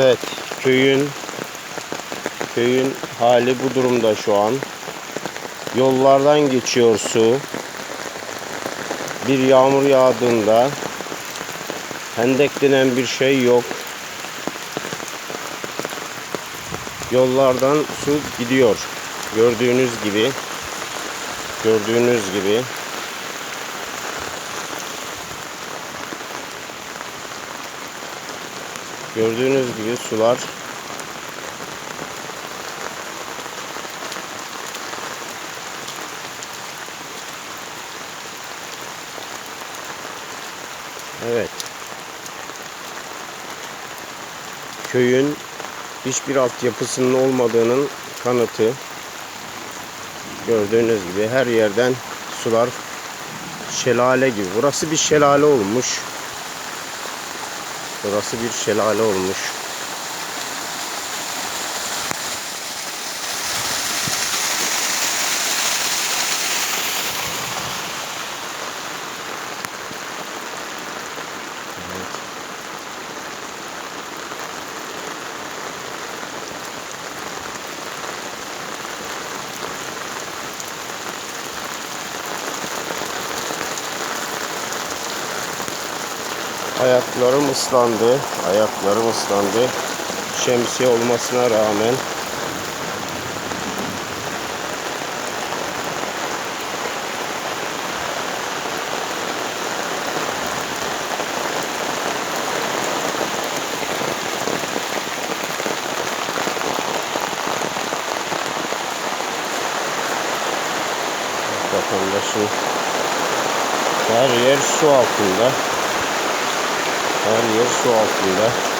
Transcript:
Evet, köyün köyün hali bu durumda şu an. Yollardan geçiyor su. Bir yağmur yağdığında hendek denen bir şey yok. Yollardan su gidiyor. Gördüğünüz gibi gördüğünüz gibi Gördüğünüz gibi sular Evet. Köyün hiçbir altyapısının olmadığının kanıtı. Gördüğünüz gibi her yerden sular şelale gibi. Burası bir şelale olmuş. Burası bir şelale olmuş. Ayaklarım ıslandı. Ayaklarım ıslandı. Şemsiye olmasına rağmen. Vatandaşın her yer su altında. Her yer su altında.